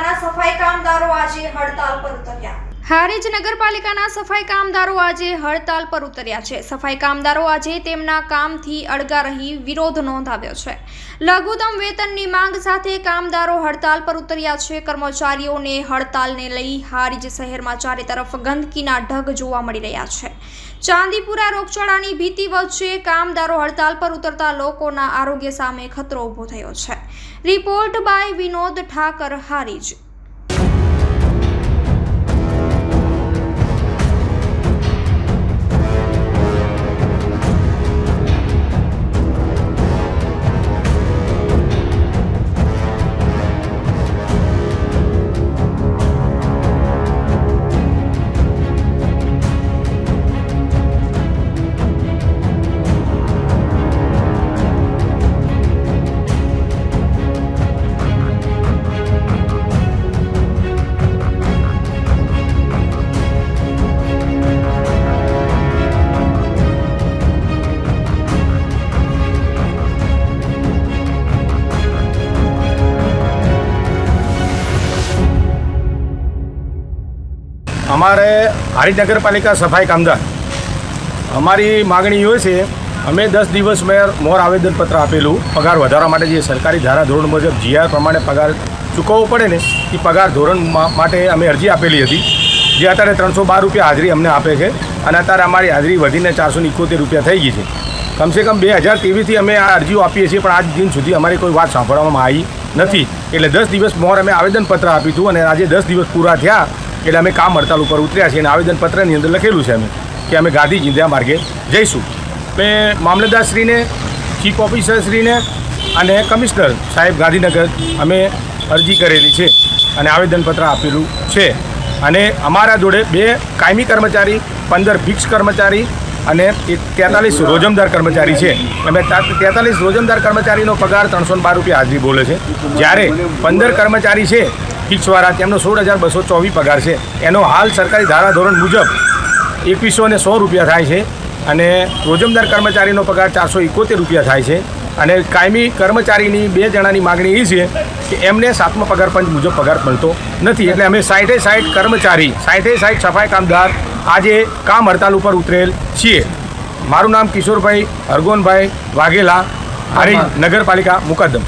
જિલ્લાના સફાઈ કામદારો આજે હડતાલ પર ઉતર્યા. હારીજ નગરપાલિકાના સફાઈ કામદારો આજે હડતાલ પર ઉતર્યા છે. સફાઈ કામદારો આજે તેમના કામથી અળગા રહી વિરોધ નોંધાવ્યો છે. લઘુત્તમ વેતનની માંગ સાથે કામદારો હડતાલ પર ઉતર્યા છે. કર્મચારીઓને હડતાલને લઈ હારીજ શહેરમાં ચારે તરફ ગંદકીના ઢગ જોવા મળી રહ્યા છે. ચાંદીપુરા રોગચાળાની ભીતિ વચ્ચે કામદારો હડતાલ પર ઉતરતા લોકોના આરોગ્ય સામે ખતરો ઊભો થયો છે. Report by Vinod Thakar, Harij. અમારે હારી નગરપાલિકા સફાઈ કામદાર. અમારી માગણી એ છે, અમે દસ દિવસ મેં મોર આવેદનપત્ર આપેલું, પગાર વધારવા માટે જે સરકારી ધારા ધોરણ મુજબ જીઆર પ્રમાણે પગાર ચૂકવવો પડે ને, એ પગાર ધોરણ માટે અમે અરજી આપેલી હતી. જે અત્યારે ત્રણસો બાર રૂપિયા હાજરી અમને આપે છે અને અત્યારે અમારી હાજરી વધીને ચારસો ઇકોતેર રૂપિયા થઈ ગઈ છે. કમસે કમ બે હજાર તેવીસથી અમે આ અરજીઓ આપીએ છીએ, પણ આજ દિન સુધી અમારી કોઈ વાત સાંભળવામાં આવી નથી. એટલે દસ દિવસ મોર અમે આવેદનપત્ર આપ્યું હતું અને આજે દસ દિવસ પૂરા થયા એટલે અમે કામ હડતાલ ઉપર ઉતર્યા છીએ અને આવેદનપત્રની અંદર લખેલું છે અમે કે અમે ગાંધી ચિંધ્યા માર્ગે જઈશું. મેં મામલતદારશ્રીને, ચીફ ઓફિસરશ્રીને અને કમિશનર સાહેબ ગાંધીનગર અમે અરજી કરેલી છે અને આવેદનપત્ર આપેલું છે. અને અમારા જોડે બે કાયમી કર્મચારી, પંદર ફિક્સ કર્મચારી અને તેતાલીસ રોજમદાર કર્મચારી છે. અમે તેતાલીસ રોજમદાર કર્મચારીનો પગાર ત્રણસો બાર રૂપિયા હાજરી બોલે છે. જ્યારે પંદર કર્મચારી છે ફિક્સવાળા તેમનો સોળ હજાર બસો ચોવીસ પગાર છે. એનો હાલ સરકારી ધારાધોરણ મુજબ એકવીસો ને સો રૂપિયા થાય છે અને રોજમદાર કર્મચારીનો પગાર ચારસો એકોતેર રૂપિયા થાય છે. અને કાયમી કર્મચારીની બે જણાની માગણી એ છે કે એમને સાતમા પગાર પંચ મુજબ પગાર મળતો નથી. એટલે અમે સાઠે સાઠ કર્મચારી સાઠે સાઠ સફાઈ કામદાર આજે કામ હડતાલ ઉપર ઉતરેલ છીએ. મારું નામ કિશોરભાઈ હરગોનભાઈ વાઘેલા હારી નગરપાલિકા મુકદ્દમ.